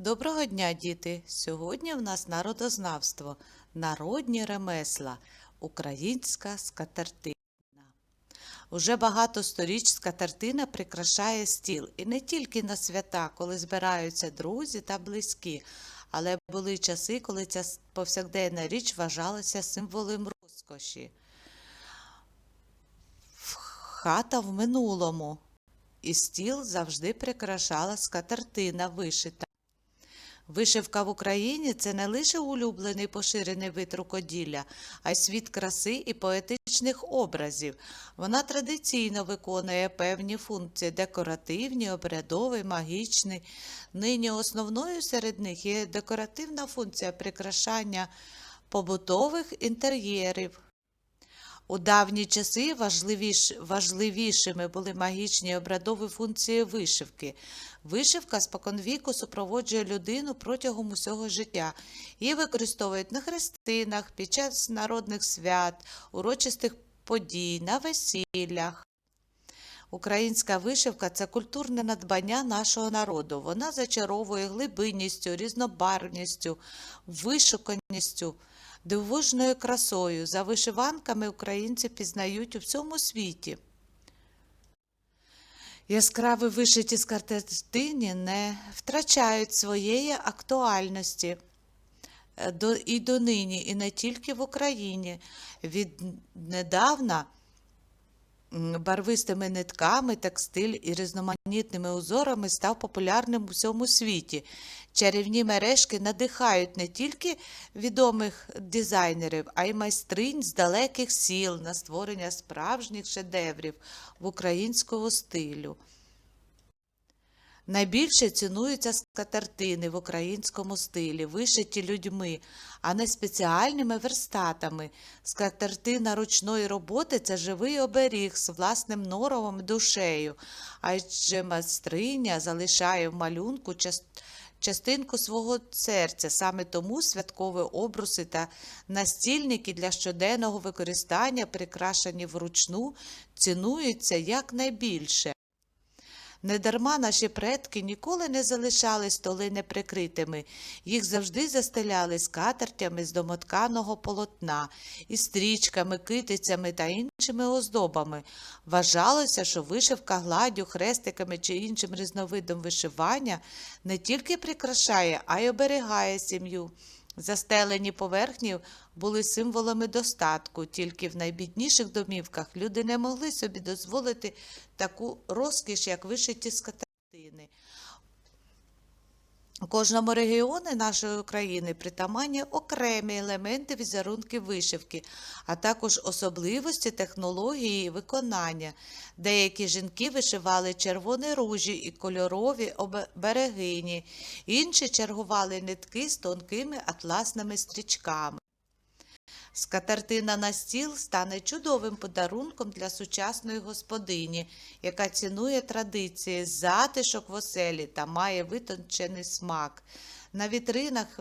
Доброго дня, діти! Сьогодні в нас народознавство, народні ремесла, українська скатертина. Уже багато сторіч скатертина прикрашає стіл. І не тільки на свята, коли збираються друзі та близькі, але були часи, коли ця повсякденна річ вважалася символом розкоші. Хата в минулому. І стіл завжди прикрашала скатертина вишита. Вишивка в Україні це не лише улюблений поширений вид рукоділля, а й світ краси і поетичних образів. Вона традиційно виконує певні функції декоративні, обрядові, магічні. Нині основною серед них є декоративна функція прикрашання побутових інтер'єрів. У давні часи важливіш, важливішими були магічні обрядові функції вишивки. Вишивка споконвіку супроводжує людину протягом усього життя. Її використовують на хрестинах, під час народних свят, урочистих подій, на весіллях. Українська вишивка це культурне надбання нашого народу. Вона зачаровує глибинністю, різнобарвністю, вишуканістю, дивовижною красою. За вишиванками українці пізнають у всьому світі. Яскраві вишиті скартини не втрачають своєї актуальності е, і донині, і не тільки в Україні. Віднедавна барвистими нитками, текстиль і різноманітними узорами став популярним у всьому світі. Чарівні мережки надихають не тільки відомих дизайнерів, а й майстринь з далеких сіл на створення справжніх шедеврів в українського стилю. Найбільше цінуються скатертини в українському стилі, вишиті людьми, а не спеціальними верстатами. Скатертина ручної роботи це живий оберіг з власним норовом і душею, адже майстриня залишає в малюнку частинку свого серця. Саме тому святкові обруси та настільники для щоденного використання, прикрашені вручну, цінуються якнайбільше. Недарма наші предки ніколи не залишали столи неприкритими, їх завжди застеляли скатертями з домотканого полотна, і стрічками, китицями та іншими оздобами. Вважалося, що вишивка гладдю, хрестиками чи іншим різновидом вишивання не тільки прикрашає, а й оберігає сім'ю. Застелені поверхні були символами достатку, тільки в найбідніших домівках люди не могли собі дозволити таку розкіш, як вишиті скатертини. У кожному регіоні нашої України притаманні окремі елементи візерунків вишивки, а також особливості технології виконання. Деякі жінки вишивали червоні ружі і кольорові берегині, інші чергували нитки з тонкими атласними стрічками. Скатертина на стіл стане чудовим подарунком для сучасної господині, яка цінує традиції, затишок в оселі та має витончений смак. На вітринах